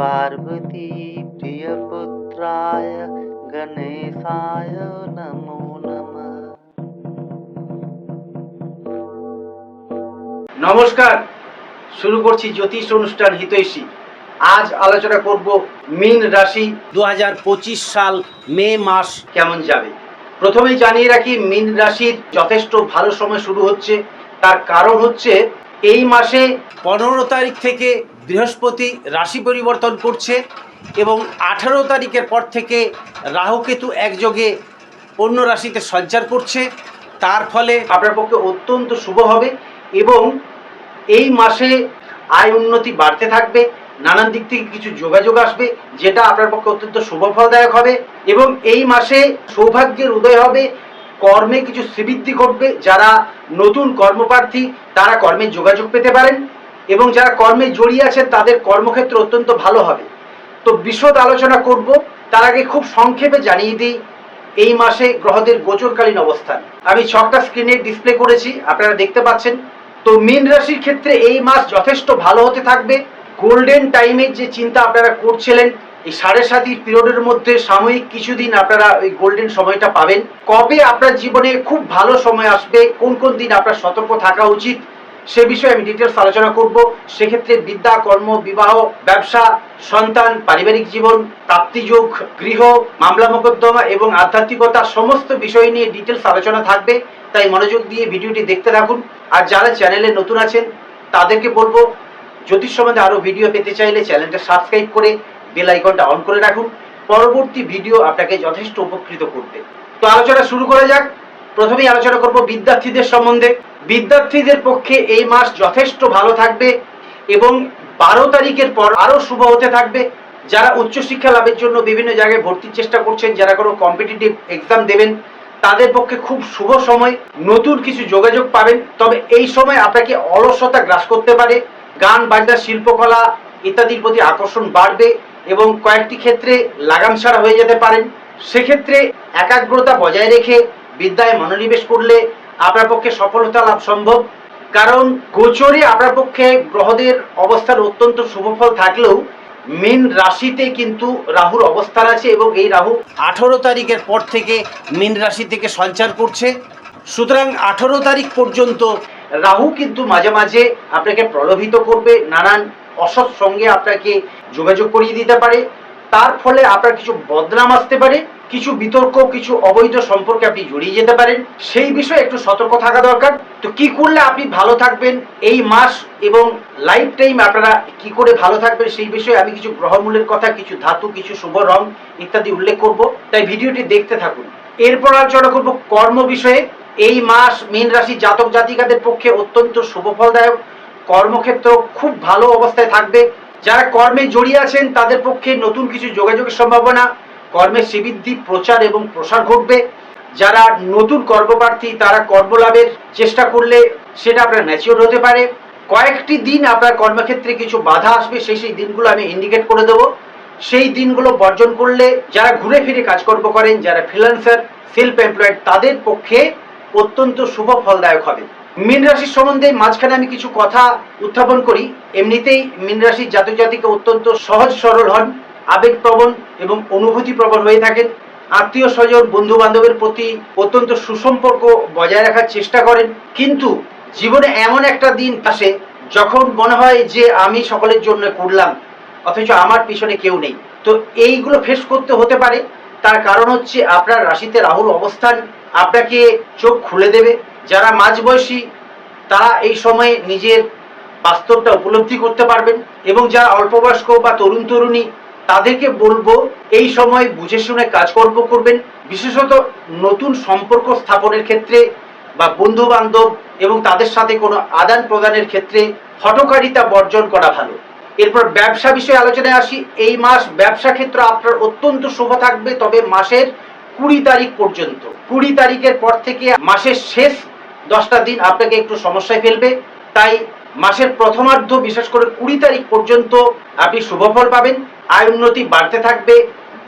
पार्वती प्रियपुत्राय गणेशाय नमो नमः নমস্কার শুরু করছি জ্যোতিষ অনুষ্ঠান হিতৈষী আজ আলোচনা করব মীন রাশি দু সাল মে মাস কেমন যাবে প্রথমেই জানিয়ে রাখি মীন রাশির যথেষ্ট ভালো সময় শুরু হচ্ছে তার কারণ হচ্ছে এই মাসে পনেরো তারিখ থেকে বৃহস্পতি রাশি পরিবর্তন করছে এবং আঠারো তারিখের পর থেকে রাহুকেতু একযোগে অন্য রাশিতে সঞ্চার করছে। তার ফলে আপনার পক্ষে অত্যন্ত শুভ হবে এবং এই মাসে আয় উন্নতি বাড়তে থাকবে, নানান দিক থেকে কিছু যোগাযোগ আসবে, যেটা আপনার পক্ষে অত্যন্ত শুভ ফলদায়ক হবে এবং এই মাসে সৌভাগ্যের উদয় হবে। কর্মে কিছু শ্রীবৃদ্ধি ঘটবে, যারা নতুন কর্মপ্রার্থী, তারা কর্মে যোগাযোগ পেতে পারেন এবং যারা কর্মে জড়িয়ে আছেন, তাদের কর্মক্ষেত্র অত্যন্ত ভালো হবে। তো বিশদ আলোচনা করব, তার আগে খুব সংক্ষেপে জানিয়ে দিই, এই মাসে গ্রহদের গোচরকালীন অবস্থান। আমি ছকটা স্ক্রিনে ডিসপ্লে করেছি, আপনারা দেখতে পাচ্ছেন। তো মীন রাশির ক্ষেত্রে এই মাস যথেষ্ট ভালো হতে থাকবে। গোল্ডেন টাইমের যে চিন্তা আপনারা করছিলেন এই সাড়ে সাতির পিরিয়ডের মধ্যে সাময়িক কিছুদিন আপনারা ওই গোল্ডেন সময়টা পাবেন। কবে আপনার জীবনে খুব ভালো সময় আসবে, কোন কোন দিন আপনার সতর্ক থাকা উচিত, সে বিষয়ে আমি ডিটেলস আলোচনা করব। সেক্ষেত্রে বিদ্যা, কর্ম, বিবাহ, ব্যবসা, সন্তান, পারিবারিক জীবন, প্রাপ্তিযোগ, গৃহ, মামলা মোকদ্দমা এবং আধ্যাত্মিকতা সমস্ত বিষয় নিয়ে ডিটেলস আলোচনা থাকবে। তাই মনোযোগ দিয়ে ভিডিওটি দেখতে থাকুন। আর যারা চ্যানেলে নতুন আছেন, তাদেরকে বলব, জ্যোতিষ সম্বন্ধে আরও ভিডিও পেতে চাইলে চ্যানেলটা সাবস্ক্রাইব করে বেল আইকনটা অন করে রাখুন। পরবর্তী ভিডিও আপনাকে যথেষ্ট উপকৃত করবে। তো আলোচনা শুরু করা যাক। প্রথমেই আলোচনা করব বিদ্যার্থীদের সম্বন্ধে। বিদ্যার্থীদের পক্ষে এই মাস যথেষ্ট ভালো থাকবে এবং বারো তারিখের পর আরও শুভ হতে থাকবে। যারা উচ্চশিক্ষা লাভের জন্য বিভিন্ন জায়গায় ভর্তির চেষ্টা করছেন, যারা কোনো কম্পিটিটিভ এক্সাম দেবেন, তাদের পক্ষে খুব শুভ সময়। নতুন কিছু যোগাযোগ পাবেন। তবে এই সময় আপনাকে অলসতা গ্রাস করতে পারে। গান, বাজনা, শিল্পকলা ইত্যাদির প্রতি আকর্ষণ বাড়বে। এবং কয়েকটি ক্ষেত্রে লাগাম ছাড়া হয়ে যেতে পারেন সেক্ষেত্রে একাগ্রতা বজায় রেখে বিদ্যায় মনোনিবেশ করলে আপনার পক্ষে সফলতা লাভ সম্ভব। কারণ গোচরে আপনার পক্ষে গ্রহদের অবস্থার অত্যন্ত শুভফল থাকলেও মীন রাশিতে কিন্তু রাহুর অবস্থান আছে এবং এই রাহু আঠেরো তারিখের পর থেকে মীন রাশি থেকে সঞ্চার করছে। সুতরাং আঠেরো তারিখ পর্যন্ত রাহু কিন্তু মাঝে মাঝে আপনাকে প্রলোভিত করবে নানান অসৎ সঙ্গে আপনাকে যোগাযোগ করিয়ে দিতে পারে। তার ফলে আপনার কিছু বদনাম আসতে পারে, কিছু বিতর্ক, কিছু অবৈধ সম্পর্কে আপনি জড়িয়ে যেতে পারেন। সেই বিষয়ে একটু সতর্ক থাকা দরকার। তো কি করলে আপনি ভালো থাকবেন এই মাস এবং লাইফ টাইম আপনারা কি করে ভালো থাকবেন সেই বিষয়ে আমি কিছু গ্রহমূলের কথা, কিছু ধাতু, কিছু শুভ রং ইত্যাদি উল্লেখ করব। তাই ভিডিওটি দেখতে থাকুন। এরপর আলোচনা করব কর্ম বিষয়ে। এই মাস মীন রাশি জাতক জাতিকাদের পক্ষে অত্যন্ত শুভ ফলদায়ক। কর্মক্ষেত্র খুব ভালো অবস্থায় থাকবে। যারা কর্মে জড়িয়ে আছেন, তাদের পক্ষে নতুন কিছু যোগাযোগের সম্ভাবনা কর্মের শ্রীবৃদ্ধি, প্রচার এবং প্রসার ঘটবে। যারা নতুন কর্মপ্রার্থী, তারা কর্মলাভের চেষ্টা করলে সেটা আপনার ম্যাচিওর হতে পারে। কয়েকটি দিন আপনার কর্মক্ষেত্রে কিছু বাধা আসবে, সেই সেই দিনগুলো আমি ইন্ডিকেট করে দেবো। সেই দিনগুলো বর্জন করলে যারা ঘুরে ফিরে কাজকর্ম করেন, যারা ফ্রিল্যান্সার সেলফ এমপ্লয়েড তাদের পক্ষে অত্যন্ত শুভ ফলদায়ক হবে। মীন রাশির সম্বন্ধে মাঝখানে আমি কিছু কথা উত্থাপন করি। এমনিতেই মীন রাশির জাতক জাতিকে অত্যন্ত সহজ সরল হন, আবেগপ্রবণ এবং অনুভূতি প্রবণ হয়ে থাকেন। আত্মীয় স্বজন বন্ধু বান্ধবের প্রতি অত্যন্ত সুসম্পর্ক বজায় রাখার চেষ্টা করেন। কিন্তু জীবনে এমন একটা দিন আসে যখন মনে হয় যে আমি সকলের জন্য করলাম, অথচ আমার পিছনে কেউ নেই। তো এইগুলো ফেস করতে হতে পারে। তার কারণ হচ্ছে আপনার রাশিতে রাহুর অবস্থান আপনাকে চোখ খুলে দেবে। যারা মাঝবয়সী তারা এই সময়ে নিজের বাস্তবটা উপলব্ধি করতে পারবেন এবং যারা অল্পবয়স্ক বা তরুণ তরুণী, তাদেরকে বলব এই সময় বুঝে শুনে কাজকর্ম করবেন। বিশেষত নতুন সম্পর্ক স্থাপনের ক্ষেত্রে বা বন্ধু বান্ধব এবং তাদের সাথে কোনো আদান প্রদানের ক্ষেত্রে হটকারিতা বর্জন করা ভালো। এরপর ব্যবসা বিষয়ে আলোচনায় আসি। এই মাস ব্যবসা ক্ষেত্র আপনার অত্যন্ত শুভ থাকবে, তবে মাসের কুড়ি তারিখ পর্যন্ত। কুড়ি তারিখের পর থেকে মাসের শেষ দশটা দিন আপনাকে একটু সমস্যায় ফেলবে। তাই মাসের প্রথমার্ধ, বিশেষ করে কুড়ি তারিখ পর্যন্ত আপনি শুভফল পাবেন। আয় উন্নতি বাড়তে থাকবে,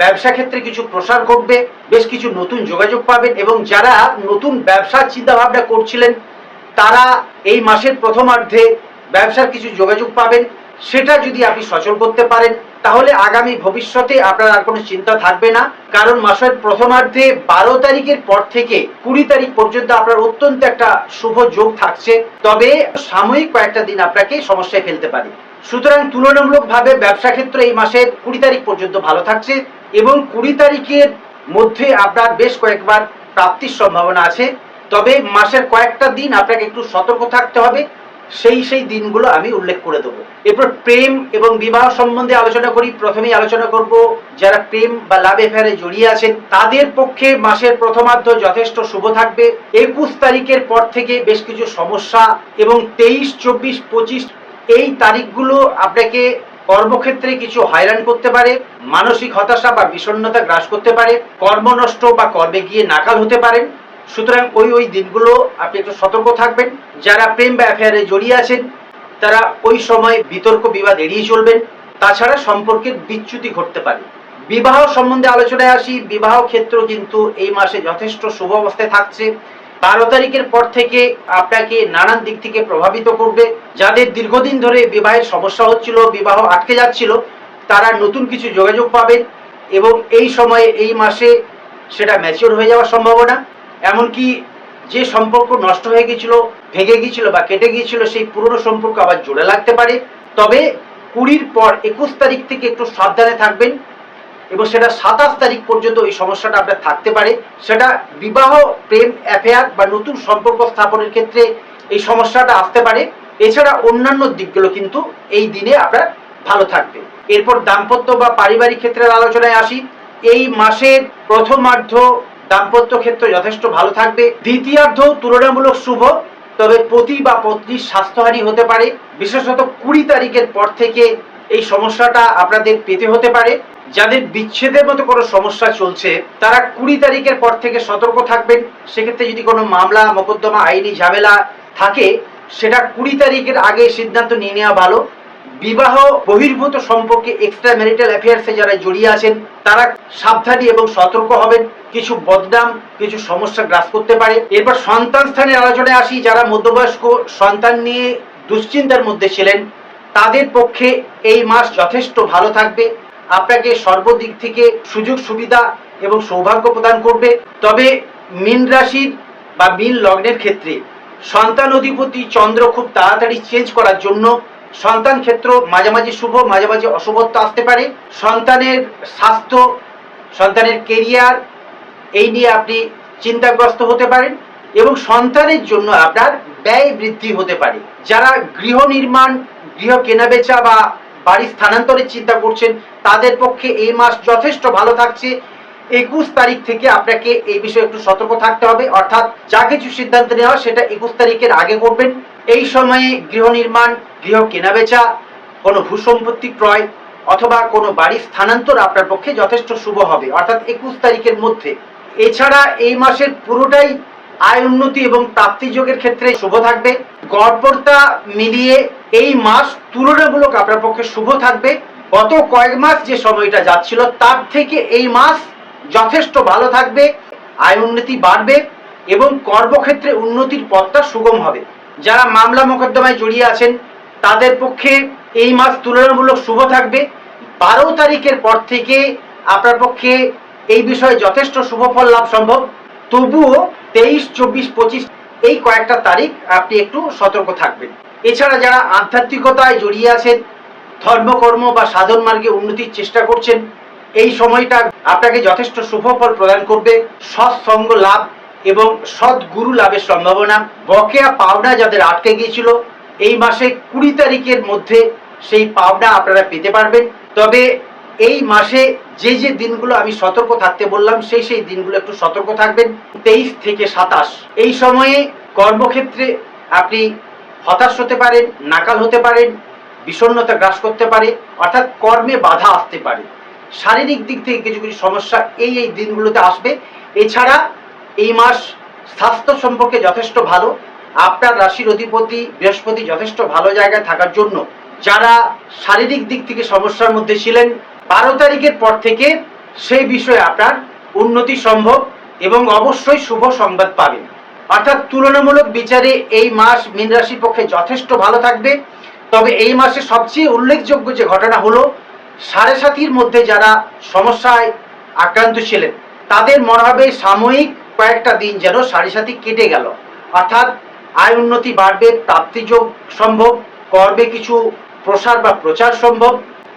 ব্যবসা ক্ষেত্রে কিছু প্রসার ঘটবে, বেশ কিছু নতুন যোগাযোগ পাবেন এবং যারা নতুন ব্যবসার চিন্তা ভাবনা করছিলেন, তারা এই মাসের প্রথমার্ধে ব্যবসার কিছু যোগাযোগ পাবেন। সেটা যদি আপনি সচল করতে পারেন, তাহলে আগামী ভবিষ্যতে আপনার আর কোনো চিন্তা থাকবে না। কারণ মাসের প্রথমার্ধে বারো তারিখের পর থেকে কুড়ি তারিখ পর্যন্ত আপনার অত্যন্ত একটা শুভ যোগ থাকছে। তবে সাময়িক কয়েকটা দিন আপনাকে সমস্যায় ফেলতে পারে। সুতরাং তুলনামূলকভাবে ব্যবসা ক্ষেত্র এই মাসের কুড়ি তারিখ পর্যন্ত ভালো থাকছে এবং কুড়ি তারিখের মধ্যে আপনার বেশ কয়েকবার প্রাপ্তির সম্ভাবনা আছে। তবে মাসের কয়েকটা দিন আপনাকে একটু সতর্ক থাকতে হবে। সেই সেই দিনগুলো আমি উল্লেখ করে দেবো। এরপর প্রেম এবং বিবাহ সম্বন্ধে আলোচনা করি। প্রথমেই আলোচনা করব, যারা প্রেম বা লাভ এফেয়ারে জড়িয়ে আছেন, তাদের পক্ষে মাসের প্রথমার্ধ যথেষ্ট শুভ থাকবে। একুশ তারিখের পর থেকে বেশ কিছু সমস্যা এবং তেইশ, চব্বিশ, পঁচিশ, এই তারিখগুলো আপনাকে কর্মক্ষেত্রে কিছু হয়রান করতে পারে, মানসিক হতাশা বা বিষণ্ণতা গ্রাস করতে পারে, কর্মনষ্ট বা কর্মে গিয়ে নাকাল হতে পারেন। সুতরাং ওই ওই দিনগুলো আপনি একটু সতর্ক থাকবেন। যারা প্রেম বা অ্যাফেয়ারে জড়িয়ে আছেন, তারা ওই সময় বিতর্ক, বিবাদ এড়িয়ে চলবেন। তাছাড়া সম্পর্কের বিচ্যুতি ঘটতে পারে। বিবাহ সম্বন্ধে আলোচনায় আসি, বিবাহ ক্ষেত্র কিন্তু এই মাসে যথেষ্ট শুভ অবস্থায় থাকছে। বারো তারিখের পর থেকে আপনাকে নানান দিক থেকে প্রভাবিত করবে। যাদের দীর্ঘদিন ধরে বিবাহের সমস্যা হচ্ছিল, বিবাহ আটকে যাচ্ছিল, তারা নতুন কিছু যোগাযোগ পাবেন এবং এই সময়ে, এই মাসে সেটা ম্যাচিওর হয়ে যাওয়ার সম্ভাবনা। এমনকি যে সম্পর্ক নষ্ট হয়ে গিয়েছিল, ভেঙে গিয়েছিল বা কেটে গিয়েছিল, সেই পুরনো সম্পর্ক আবার জোড়া লাগতে পারে। তবে কুড়ির পর একুশ তারিখ থেকে একটু সাবধানে থাকবেন এবং সেটা সাতাশ তারিখ পর্যন্ত এই সমস্যাটা আপনার থাকতে পারে। সেটা বিবাহ, প্রেম, অ্যাফেয়ার বা নতুন সম্পর্ক স্থাপনের ক্ষেত্রে এই সমস্যাটা আসতে পারে। এছাড়া অন্যান্য দিকগুলো কিন্তু এই দিনে আপনার ভালো থাকবে। এরপর দাম্পত্য বা পারিবারিক ক্ষেত্রের আলোচনায় আসি। এই মাসের প্রথমার্ধ দাম্পত্য ক্ষেত্র যথেষ্ট ভালো থাকবে। দ্বিতীয়ার্ধ তুলনামূলক শুভ, তবে পতি বা পত্নীর স্বাস্থ্যহানি হতে পারে। বিশেষত কুড়ি তারিখের পর থেকে এই সমস্যাটা আপনাদের পেতে হতে পারে। যাদের বিচ্ছেদের মতো কোনো সমস্যা চলছে, তারা কুড়ি তারিখের পর থেকে সতর্ক থাকবেন। সেক্ষেত্রে যদি কোনো মামলা, মোকদ্দমা, আইনি ঝামেলা থাকে, সেটা কুড়ি তারিখের আগে সিদ্ধান্ত নিয়ে নেওয়া ভালো। বিবাহ বহির্ভূত সম্পর্কে এক্সট্রা ম্যারিটাল অ্যাফেয়ার্সে যারা জড়িয়ে আছেন, তারা সাবধানী এবং সতর্ক হবেন। কিছু বদনাম, কিছু সমস্যা গ্রাস করতে পারে। এরপর সন্তান স্থানের আলোচনায় আসি। যারা মধ্যবয়স্ক সন্তান নিয়ে দুশ্চিন্তার মধ্যে ছিলেন, তাদের পক্ষে এই মাস যথেষ্ট ভালো থাকবে। আপনাকে সর্বদিক থেকে সুযোগ, সুবিধা এবং সৌভাগ্য প্রদান করবে। তবে মীন রাশির বা মীন লগ্নের ক্ষেত্রে সন্তান অধিপতি চন্দ্র খুব তাড়াতাড়ি চেঞ্জ করার জন্য সন্তান ক্ষেত্র মাঝে মাঝে শুভ মাঝে মাঝে অশুভত্ব আসতে পারে। সন্তানের স্বাস্থ্য, সন্তানের কেরিয়ার এই নিয়ে আপনি চিন্তাগ্রস্ত হতে পারেন এবং সন্তানের জন্য আপনার ব্যয় বৃদ্ধি হতে পারে। যারা গৃহ নির্মাণ, গৃহ কেনাবেচা বা বাড়ি স্থানান্তরের চিন্তা করছেন, তাদের পক্ষে এই মাস যথেষ্ট ভালো থাকছে। একুশ তারিখ থেকে আপনাকে এই বিষয়ে একটু সতর্ক থাকতে হবে। অর্থাৎ যা কিছু সিদ্ধান্ত নেওয়া, সেটা একুশ তারিখের আগে করবেন। এই সময়ে গৃহ নির্মাণ, গৃহ কেনাবেচা, কোনো ভূসম্পত্তি ক্রয় অথবা কোনো বাড়ি স্থানান্তর আপনার পক্ষে যথেষ্ট শুভ হবে, অর্থাৎ একুশ তারিখের মধ্যে। এছাড়া এই মাসের পুরোটাই আয় উন্নতি এবং প্রাপ্তি যোগের ক্ষেত্রে শুভ থাকবে। গড়পড়তা মিলিয়ে এই মাস তুলনামূলক আপনার পক্ষে শুভ থাকবে। গত কয়েক মাস যে সময়টা যাচ্ছিল, তার থেকে এই মাস যথেষ্ট ভালো থাকবে, আয় উন্নতি বাড়বে এবং কর্মক্ষেত্রে উন্নতির পথটা সুগম হবে। যারা মামলা মোকদ্দমায় জড়িয়ে আছেন, তাদের পক্ষে এই মাস তুলনামূলক শুভ থাকবে। বারো তারিখের পর থেকে আপনার পক্ষে এই বিষয়ে যথেষ্ট শুভ ফল লাভ সম্ভব। তবুও তেইশ, চব্বিশ, পঁচিশ এই কয়েকটা তারিখ আপনি একটু সতর্ক থাকবেন। এছাড়া যারা আধ্যাত্মিকতায় জড়িয়ে আছেন, ধর্মকর্ম বা সাধন মার্গে উন্নতির চেষ্টা করছেন, এই সময়টা আপনাকে যথেষ্ট শুভ ফল প্রদান করবে। সৎসঙ্গ লাভ এবং সৎ গুরু লাভের সম্ভাবনা। বকেয়া পাওনা যাদের আটকে গিয়েছিল, এই মাসে কুড়ি তারিখের মধ্যে সেই পাওনা আপনারা পেতে পারবেন। তবে এই মাসে যে যে দিনগুলো আমি সতর্ক থাকতে বললাম, সেই সেই দিনগুলো একটু সতর্ক থাকবেন। তেইশ থেকে সাতাশ। এই সময়ে কর্মক্ষেত্রে আপনি হতাশ হতে পারেন, নাকাল হতে পারেন, বিষণ্ণতা গ্রাস করতে পারে, অর্থাৎ কর্মে বাধা আসতে পারে। শারীরিক দিক থেকে কিছু কিছু সমস্যা এই এই দিনগুলোতে আসবে। এছাড়া এই মাস স্বাস্থ্য সম্পর্কে যথেষ্ট ভালো। আপনার রাশির অধিপতি বৃহস্পতি যথেষ্ট ভালো জায়গায় থাকার জন্য যারা শারীরিক দিক থেকে সমস্যার মধ্যে ছিলেন, বারো তারিখের পর থেকে সেই বিষয়ে আপনার উন্নতি সম্ভব এবং অবশ্যই শুভ সংবাদ পাবেন। অর্থাৎ তুলনামূলক বিচারে এই মাস মীন রাশির পক্ষে যথেষ্ট ভালো থাকবে। তবে এই মাসে সবচেয়ে উল্লেখযোগ্য যে ঘটনা হলো, সাড়ে সাতির মধ্যে যারা সমস্যায় আক্রান্ত ছিলেন, তাদের মনে হবে সাময়িক কয়েকটা দিন যেন সাড়ে সাতি কেটে গেল। অর্থাৎ আয় উন্নতি বাড়বে, প্রাপ্তিযোগ সম্ভব করবে কিছু প্রসার বা প্রচার সম্ভব।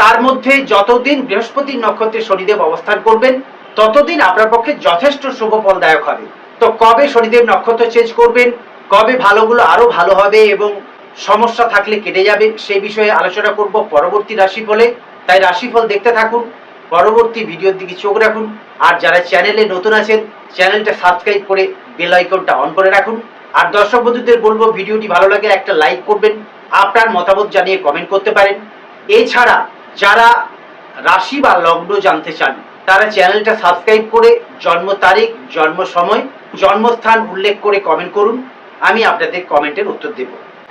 তার মধ্যে যতদিন বৃহস্পতি নক্ষত্রে শনিদেব অবস্থান করবেন, ততদিন আপনার পক্ষে যথেষ্ট শুভ ফলদায়ক হবে। তো কবে শনিদেব নক্ষত্র চেঞ্জ করবেন, কবে ভালোগুলো আরও ভালো হবে এবং সমস্যা থাকলে কেটে যাবে, সেই বিষয়ে আলোচনা করব পরবর্তী রাশিফলে। তাই রাশিফল দেখতে থাকুন। পরবর্তী ভিডিওর দিকে চোখ রাখুন। আর যারা চ্যানেলে নতুন আছেন, চ্যানেলটা সাবস্ক্রাইব করে বেল আইকনটা অন করে রাখুন। আর দর্শক বন্ধুদের বলব, ভিডিওটি ভালো লাগে একটা লাইক করবেন, আপনার মতামত জানিয়ে কমেন্ট করতে পারেন। এছাড়া যারা রাশি বা লগ্ন জানতে চান, তারা চ্যানেলটা সাবস্ক্রাইব করে জন্ম তারিখ, জন্ম সময়, জন্মস্থান উল্লেখ করে কমেন্ট করুন। আমি আপনাদের কমেন্টের উত্তর দেব।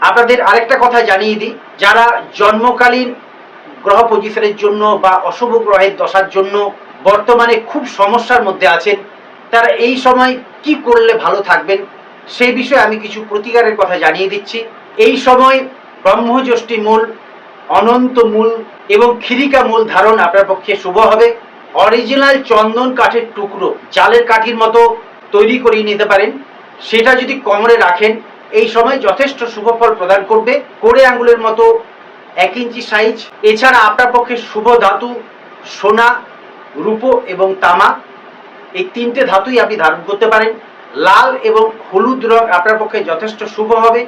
আপনাদের আরেকটা কথা জানিয়ে দিই, যারা জন্মকালীন গ্রহ পজিশনের জন্য বা অশুভ গ্রহের দশার জন্য বর্তমানে খুব সমস্যার মধ্যে আছেন। তারা এই সময় কি করলে ভালো থাকবেন সেই বিষয়ে আমি কিছু প্রতিকারের কথা জানিয়ে দিচ্ছি। এই সময় ব্রহ্মজ্যোষ্ঠী মূল, অনন্ত মূল এবং খিরিকা মূল ধারণ আপনার পক্ষে শুভ হবে। অরিজিনাল চন্দন কাঠের টুকরো জালের কাঠির মতো তৈরি করিয়ে নিতে পারেন। সেটা যদি কোমরে রাখেন, এই সময় যথেষ্ট শুভ ফল প্রদান করবে। কোড়ে আঙ্গুলের মতো এক ইঞ্চি সাইজ। এছাড়া আপনার পক্ষে শুভ ধাতু, সোনা, রূপো এবং তামা। এই তিনটে ধাতুই আপনি ধারণ করতে পারেন। লাল এবং হলুদ রং আপনার পক্ষে যথেষ্ট শুভ হবে।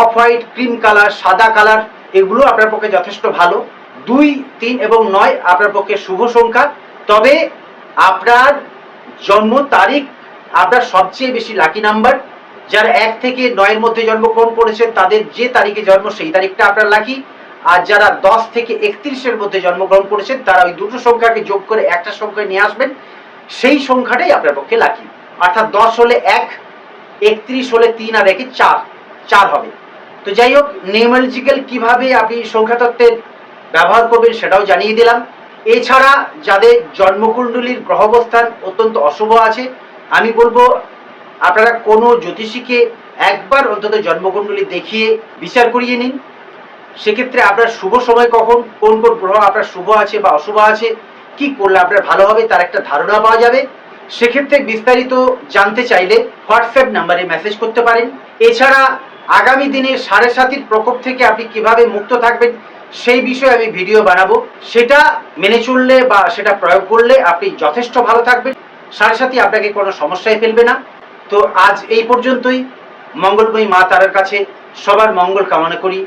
অফ হোয়াইট ক্রিম কালার, সাদা কালার, এগুলো আপনার পক্ষে যথেষ্ট ভালো। দুই, তিন এবং নয় আপনার পক্ষে শুভ সংখ্যা। তবে আপনার জন্ম তারিখ আপনার সবচেয়ে বেশি লাকি নাম্বার যারা এক থেকে নয়ের মধ্যে জন্মগ্রহণ করেছেন, তাদের যে তারিখে জন্ম সেই তারিখটা আপনার লাকি আর যারা দশ থেকে একত্রিশের মধ্যে জন্মগ্রহণ করেছেন, তারা ওই দুটো সংখ্যাকে যোগ করে একটা সংখ্যায় নিয়ে আসবেন। সেই সংখ্যাটাই আপনার পক্ষে লাকি অর্থাৎ দশ হলে এক, একত্রিশ হলে তিন, আর একে চার। চার হবে। তো যাই হোক নিউমালজিক্যাল কীভাবে আপনি সংখ্যা তত্ত্বের ব্যবহার করবেন সেটাও জানিয়ে দিলাম। এছাড়া যাদের জন্মকুণ্ডলীর গ্রহবস্থান অত্যন্ত অশুভ আছে, আমি বলব আপনারা কোনো জ্যোতিষীকে একবার অন্তত জন্মকুণ্ডলী দেখিয়ে বিচার করিয়ে নিন। সেক্ষেত্রে আপনার শুভ সময় কখন? কোন কোন গ্রহ আপনার শুভ আছে বা অশুভ আছে? কি করলে আপনার ভালো হবে? তার একটা ধারণা পাওয়া যাবে। সেক্ষেত্রে বিস্তারিত জানতে চাইলে হোয়াটসঅ্যাপ নাম্বারে মেসেজ করতে পারেন। এছাড়া আগামী দিনে সাড়ে সাতির প্রকোপ থেকে আপনি কীভাবে মুক্ত থাকবেন, সেই বিষয়ে আমি ভিডিও বানাবো। সেটা মেনে চললে বা সেটা প্রয়োগ করলে আপনি যথেষ্ট ভালো থাকবেন। সাড়ে সাথী আপনাকে কোনো সমস্যায় ফেলবে না। তো আজ এই পর্যন্তই। মঙ্গলময়ী মা তারার কাছে সবার মঙ্গল কামনা করি।